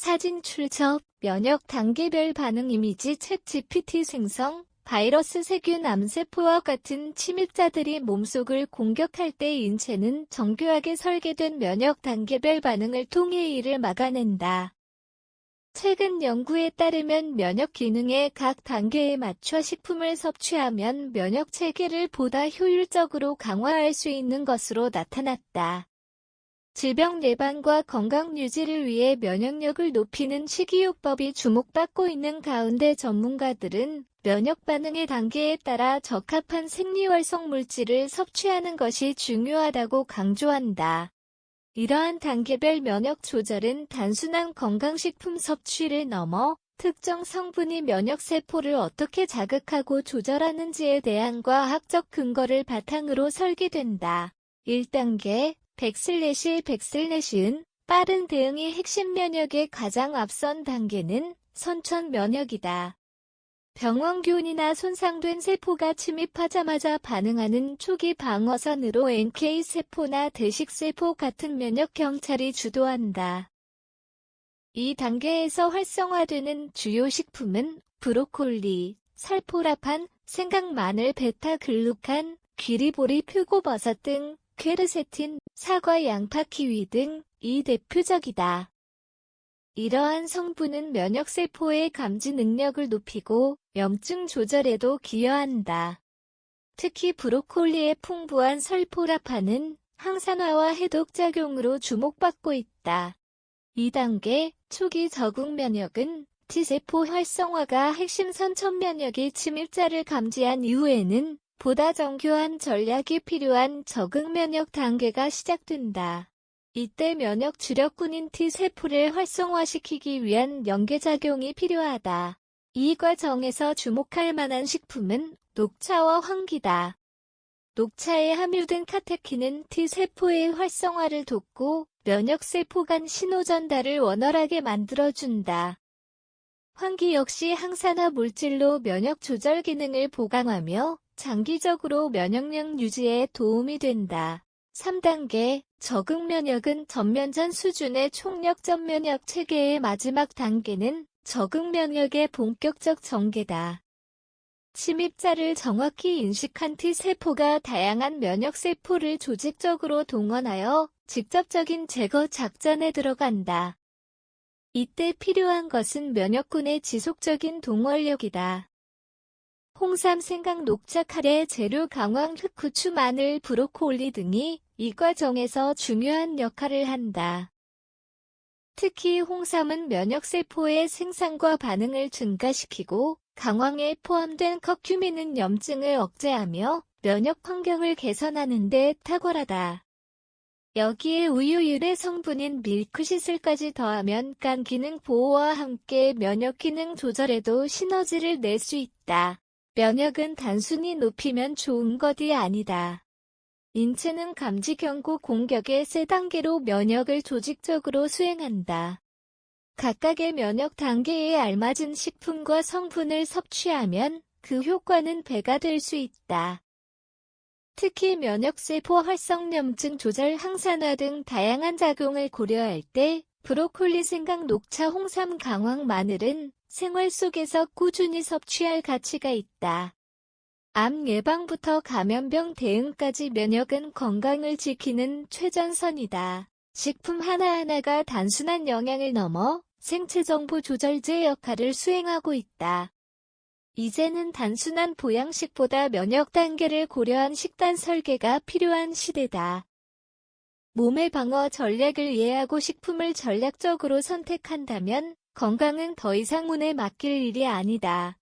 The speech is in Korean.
사진 출처, 면역 단계별 반응 이미지 챗 GPT 생성, 바이러스 세균 암세포와 같은 침입자들이 몸속을 공격할 때 인체는 정교하게 설계된 면역 단계별 반응을 통해 이를 막아낸다. 최근 연구에 따르면 면역 기능의 각 단계에 맞춰 식품을 섭취하면 면역 체계를 보다 효율적으로 강화할 수 있는 것으로 나타났다. 질병 예방과 건강 유지를 위해 면역력을 높이는 식이요법이 주목받고 있는 가운데 전문가들은 면역 반응의 단계에 따라 적합한 생리활성 물질을 섭취하는 것이 중요하다고 강조한다. 이러한 단계별 면역 조절은 단순한 건강식품 섭취를 넘어 특정 성분이 면역세포를 어떻게 자극하고 조절하는지에 대한 과학적 근거를 바탕으로 설계된다. 1단계 백슬래시 백슬래시은 빠른 대응이 핵심 면역의 가장 앞선 단계는 선천 면역이다. 병원균이나 손상된 세포가 침입하자마자 반응하는 초기 방어선으로 NK세포나 대식세포 같은 면역 경찰이 주도한다. 이 단계에서 활성화되는 주요 식품은 브로콜리, 살포라판, 생강 마늘 베타글루칸, 귀리보리 표고버섯 등 퀘르세틴, 사과 양파 키위 등 이 대표적이다. 이러한 성분은 면역세포의 감지 능력을 높이고 염증 조절에도 기여한다. 특히 브로콜리의 풍부한 설포라파는 항산화와 해독작용으로 주목받고 있다. 2단계 초기 적응 면역은 T세포 활성화가 핵심 선천 면역이 침입자를 감지한 이후에는 보다 정교한 전략이 필요한 적응 면역 단계가 시작된다. 이때 면역 주력군인 T세포를 활성화시키기 위한 연계작용이 필요하다. 이 과정에서 주목할 만한 식품은 녹차와 황기다. 녹차에 함유된 카테킨은 T세포의 활성화를 돕고 면역세포 간 신호 전달을 원활하게 만들어준다. 황기 역시 항산화 물질로 면역 조절 기능을 보강하며 장기적으로 면역력 유지에 도움이 된다. 3단계 적응 면역은 전면전 수준의 총력 전 면역 체계의 마지막 단계는 적응 면역의 본격적 전개다. 침입자를 정확히 인식한 T세포가 다양한 면역세포를 조직적으로 동원하여 직접적인 제거 작전에 들어간다. 이때 필요한 것은 면역군의 지속적인 동원력이다. 홍삼, 생강, 녹차, 카레, 재료, 강황, 흑후추, 마늘, 브로콜리 등이 이 과정에서 중요한 역할을 한다. 특히 홍삼은 면역세포의 생산과 반응을 증가시키고 강황에 포함된 커큐민은 염증을 억제하며 면역 환경을 개선하는 데 탁월하다. 여기에 우유 유래 성분인 밀크시슬까지 더하면 간 기능 보호와 함께 면역 기능 조절에도 시너지를 낼 수 있다. 면역은 단순히 높이면 좋은 것이 아니다. 인체는 감지 경고 공격의 세 단계로 면역을 조직적으로 수행한다. 각각의 면역 단계에 알맞은 식품과 성분을 섭취하면 그 효과는 배가 될 수 있다. 특히 면역세포 활성염증 조절 항산화 등 다양한 작용을 고려할 때 브로콜리 생강 녹차 홍삼 강황 마늘은 생활 속에서 꾸준히 섭취할 가치가 있다. 암 예방부터 감염병 대응까지 면역은 건강을 지키는 최전선이다. 식품 하나하나가 단순한 영양을 넘어 생체 정보 조절제 역할을 수행하고 있다. 이제는 단순한 보양식보다 면역 단계를 고려한 식단 설계가 필요한 시대다. 몸의 방어 전략을 이해하고 식품을 전략적으로 선택한다면 건강은 더 이상 운에 맡길 일이 아니다.